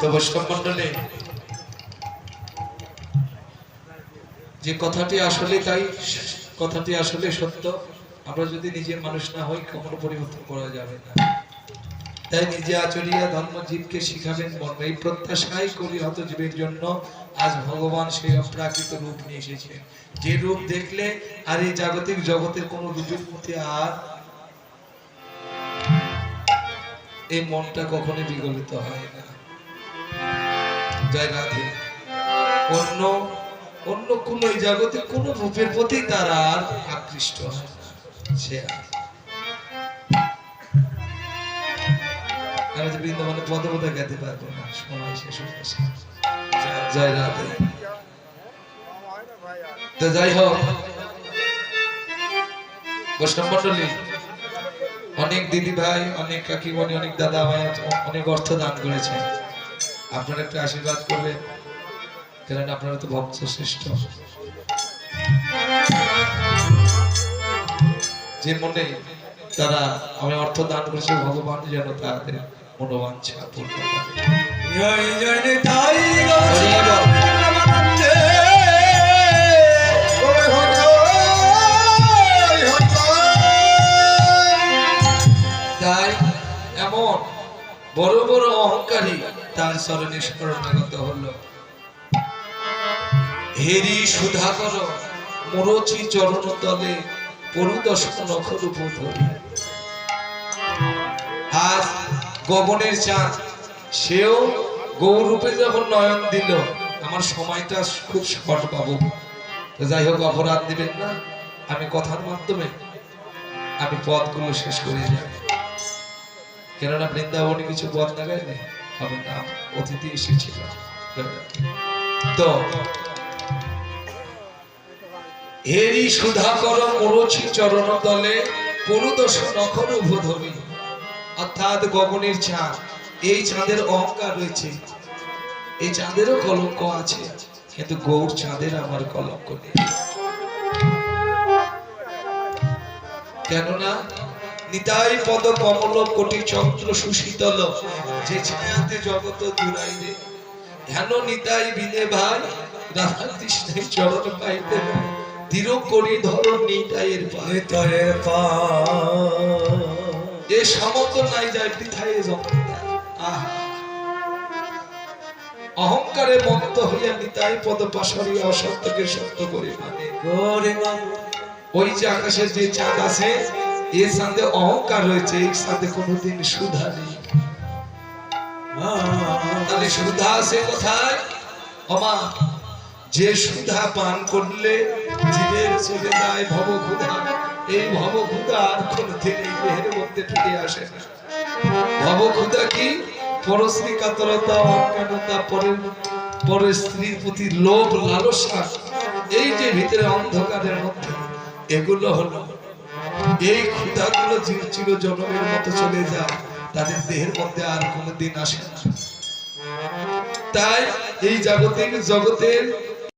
তো বৈষ্ণব মন্ডলে যে কথাটি আসলে তাই, কথাটি আসলে সত্য। আমরা যদি নিজের মানুষ না হই, কখনো পরিবর্তন করা যাবে না। তাই নিজে আচরিয়া ধর্ম জীবকে শিখাবেন মর্ম এই প্রত্যাশাই করি হত জীবের জন্য আজ ভগবান সেই অপ্রাকৃত রূপ নিয়ে এসেছেন যে রূপ দেখলে আর এই জাগতিক জগতের কোনো রুজুর মধ্যে আর এই মনটা কখনো বিগলিত হয় না। জয় রাধে। অন্য অন্য কোন জগতে কোন রূপের প্রতি তারা আর আকৃষ্ট হয় না। সে আর। আমি তো পদে পদে গাইতে পারব না। সময় শেষ হয়ে গেছে। জয় রাধে। তো যাই হোক বৈষ্ণব মন্ডলী অনেক দিদি ভাই, অনেক কাকিমণি, অনেক দাদা ভাই অনেক অর্থ দান আপনারা একটু আশীর্বাদ করবেন কেননা আপনারা তো ভক্ত শ্রেষ্ঠ। যে মনে তারা আমি অর্থ দান করেছে ভগবান যেন তাদের মনোবাঞ্ছা পূর্ণ করে। তাই এমন বড় বড় অহংকারী তার চরণে শরণাগত হলো হেরি সুধাকর মরচি চরণ তলে পরুদর্শন নখরূপ ধরি গগনের চাঁদ। সেও গৌরূপে যখন নয়ন দিল, আমার সময়টা খুব শর্ট পাবো যাই হোক, অপরাধ দিবেন না। আমি কথার মাধ্যমে আমি পদগুলো শেষ করে যাই কেননা বৃন্দাবনে কিছু পদ লাগাইলে হবে না, অতিথি এসেছিল। তো হেরি সুধাকর মরছি চরণ তলে পরুদর্শন নখর উভধবি অর্থাৎ গগনের চাঁদ এই চাঁদের অহংকার রয়েছে। এই চাঁদেরও কলঙ্ক আছে, কিন্তু গৌর চাঁদের আমার কলঙ্ক নেই। কেননা নিতাই পদ কমল কোটি চন্দ্র সুশীতল, যে ছায়াতে জগত জুড়াইলে হেন নিতাই বিনে ভাই, রাধা কৃষ্ণের চরণ পাইতে। দৃঢ় করি ধর নিতাইয়ের পায়ে নিতাইয়ের পা। এ সমত নাই যায় বৃথায় জগৎ অহংকারে মত্ত হইয়া নিতাই পদ পাশরি অসত্যকে সত্য করে মানে ওই যে আকাশের যে চাঁদ আছে এর সাথে অহংকার রয়েছে এর সাথে কোনোদিন সুধা নেই। তাহলে সুধা আছে কোথায়? অমা যে সুধা পান করলে জীবের চলে যায় ভব ক্ষুধা এই ভব ক্ষুধা আর কোনদিন এই দেহের মধ্যে ফিরে আসে ভব ক্ষুধা কি? পরশ্রী কাতরতা, অজ্ঞানতা পরের পরের স্ত্রীর প্রতি লোভ, লালসা। এই যে ভিতরে অন্ধকারের মধ্যে, এগুলো হলো। এই ক্ষুধাগুলো চির জনমের মতো চলে যায়, তাদের দেহের মধ্যে আর কোনোদিন আসে না। তাই এই জাগতিক জগতের